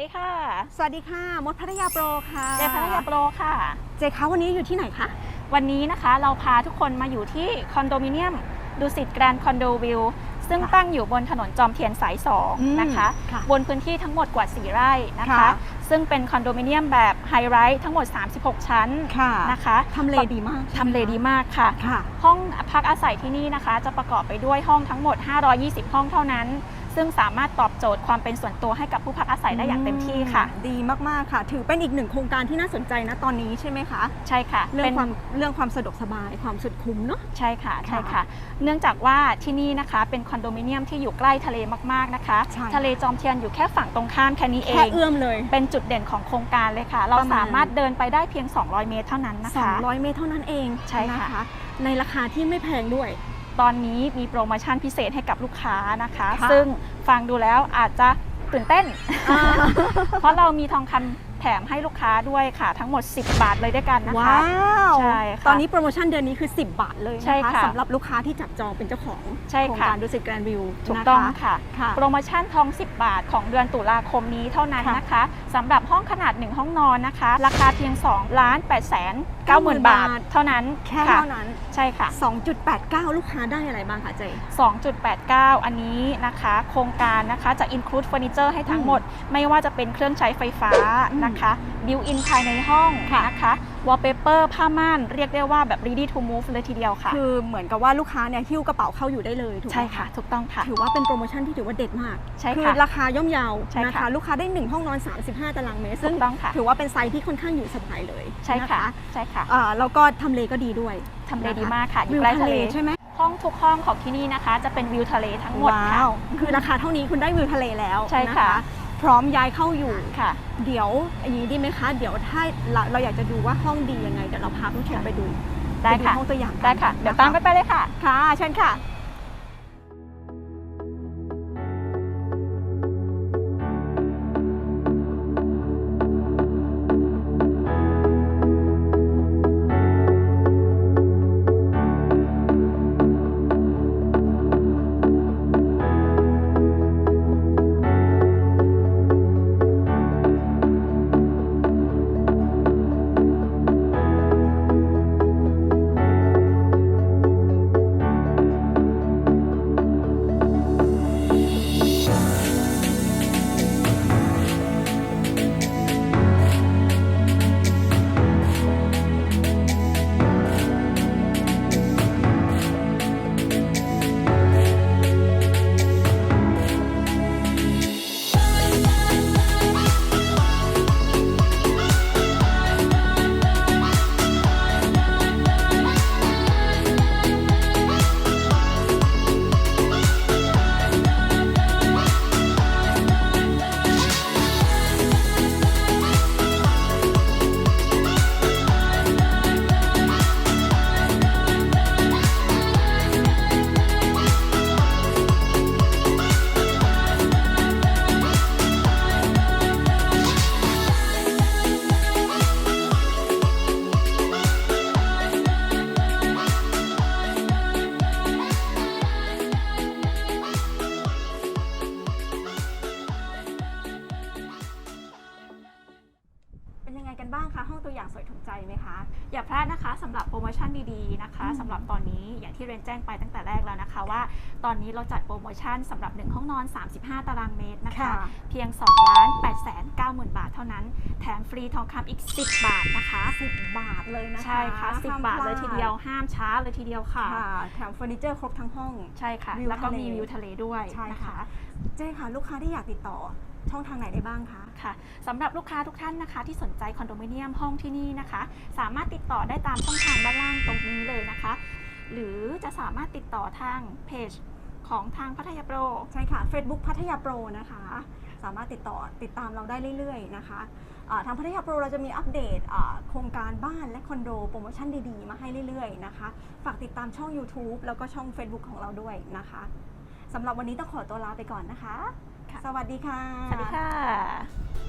ดีค่ะ สวัสดีค่ะ มดพัทยาโปรค่ะเจพัทยาโปรค่ะ เจคะวันนี้อยู่ที่ไหนคะ วันนี้นะคะเราพาทุกคนมาอยู่ที่คอนโดมิเนียมดุสิตแกรนด์คอนโดวิวซึ่งค่ะตั้งอยู่บนถนนจอมเทียนสายอืม2นะคะค่ะบนพื้นที่ทั้งหมดกว่า 4 ไร่นะคะค่ะซึ่งเป็นคอนโดมิเนียมแบบไฮไรท์ทั้งหมด 36 ชั้นค่ะนะคะทำเลดีมากทำเลดีมากค่ะค่ะ ห้องพักอาศัยที่นี่นะคะ จะประกอบไปด้วยห้องทั้งหมด 520 ห้องเท่านั้น ซึ่งสามารถตอบโจทย์ความเป็นส่วนตัวให้กับผู้พักอาศัยได้อย่างเต็มที่ค่ะ ดีมากๆค่ะ ถือเป็นอีกหนึ่งโครงการที่น่าสนใจนะตอนนี้ใช่ไหมคะใช่ค่ะเรื่อป็งนความเรื่องความสะดวกสบายความสุดคุ้มเนาะใช่ค่ะใช่ค่ะค่ะ เนื่องจากว่าที่นี่นะคะเป็นคอนโดมิเนียมที่อยู่ใกล้ทะเลมากๆนะคะใช่ทะเลจอมเทียนอยู่แค่ฝั่งตรงข้ามแค่นี้เอแค่งเอื้อมเลย เป็นจุดเด่นของโครงการเลยค่ะ เราประมาณสามารถเดินไปได้เพียง 200 เมตรเท่านั้นนะคะ200 เมตรเท่านั้นเองใช่ค่ะนในราคาที่ไม่แพงด้วย ตอนนี้มีโปรโมชั่นพิเศษให้กับลูกค้านะคะค่ะซึ่งฟังดูแล้วอาจจะตื่นเต้น เพราะเรามีทองคำ แถมให้ลูกค้าด้วยค่ะ ทั้งหมด 10 บาทเลยด้วยกันนะคะว้าวใช่ค่ะ ตอนนี้โปรโมชั่นเดือนนี้คือ 10 บาทเลยใช่นะคะค่ะสำหรับลูกค้าที่จับจองเป็นเจ้าของใช่โครงค่ะ การดูสิตแกรนด์วิวถูกต้องค่ะ ค่ะ โปรโมชั่นทอง 10 บาทของเดือนตุลาคมนี้เท่านั้นค่ะนะคะสำหรับห้องขนาด 1 ห้องนอนนะคะ ราคาเพียง2ล้าน8แสน90,000 บาทเท่านั้นแค่ค่ะเท่านั้น ใช่ค่ะ 2.89 ลูกค้าได้อะไรบ้างคะเจ 2.89 อันนี้นะคะ โครงการนะคะจะ include เฟอร์นิเจอร์ให้ทั้งหมด ไม่ว่าจะเป็นเครื่องใช้ไฟฟ้าอืมนะคะบิวอินภายในห้องค่ะนะคะวอลเปเปอร์ผ้าม่านเรียกได้ว่าแบบ ready to move เลยทีเดียวค่ะ คือเหมือนกับว่าลูกค้าเนี่ยหิ้วกระเป๋าเข้าอยู่ได้เลยถูกไหมใช่ค่ะ ถูกต้องค่ะ ถือว่าเป็นโปรโมชั่นที่ถือว่าเด็ดมาก ใช่คือค่ะราคาย่อมเยาวใช่ค่ะนะคะลูกค้าได้ 1 ห้องนอน 35 ตารางเมตรซึ่งถูกต้องค่ะถือว่าเป็นไซส์ที่ค่อนข้างอยู่สบายเลย ใช่ค่ะนใช่ค่ะอ่าแล้วก็ทำเลก็ดีด้วยทำเลดีมากค่ะอวิยู่วใกล้ทะทะเลเลใช่ไหมห้องทุกห้องของที่นี่นะคะ จะเป็นวิวทะเลทั้งหมดค่ะว้าวคือราคาเท่านี้คุณได้วิวทะเลแล้วใช่ค่ะน พร้อมย้ายเข้าอยู่ค่ะ เดี๋ยวอย่างนี้ดีไหมคะ เดี๋ยวถ้าเราเราอยากจะดูว่าห้องดียังไงเดี๋ยวเราพาผู้ชมไปดูได้ค่ะปห้องตัวอย่างกันได้ค่ะ เดี๋ยวตามกันไปเลยค่ะ ค่ะเชิญค่ะ นบ้างคะห้องตัวอย่างสวยถูกใจไหมคะ อย่าพลาดนะคะสำหรับโปรโมชั่นดีๆนะคะอืมสำหรับตอนนี้อย่างที่เรนแจ้งไปตั้งแต่แรกแล้วนะคะ ว่าตอนนี้เราจัดโปรโมชั่นสำหรับ 1 ห้องนอน 35 ตารางเมตรนะคะเพียง2ล้าน8แสน9หมื่นบาทเท่านั้น แถมฟรีทองคำอีก 10 บาทนะคะ10บาทเลยนะคะใช่ค่ะ 10 ห้มบาทพเลยทีเดียวห้ามช้าเลยทีเดียวค่ะค่ะแถมเฟอร์นิเจอร์ครบทั้งห้อง ใช่ค่ะ วิวแล้วก็ทะเลมีวิวทะเลด้วยใช่นะค่ะ คะ เจ๊ค่ะ ลูกค้าที่อยากติดต่อ ช่องทางไหนได้บ้างคะค่ะสำหรับลูกค้าทุกท่านนะคะ ที่สนใจคอนโดมิเนียมห้องที่นี่นะคะ สามารถติดต่อได้ตามช่องทางด้านล่างตรงนี้เลยนะคะ หรือจะสามารถติดต่อทางเพจของทางพัทยาโปร ใช่ค่ะ Facebook พัทยาโปรนะคะ สามารถติดต่อติดตามเราได้เรื่อยๆนะคะอ่าทางพัทยาโปรเราจะมีอัปเดตอ่าโครงการบ้านและคอนโดโปรโมชั่นดีๆ มาให้เรื่อยๆนะคะ ฝากติดตามช่อง YouTube แล้วก็ช่อง Facebook ของเราด้วยนะคะสำหรับวันนี้ต้องขอตัวลาไปก่อนนะคะค่ะ สวัสดีค่ะ สวัสดีค่ะ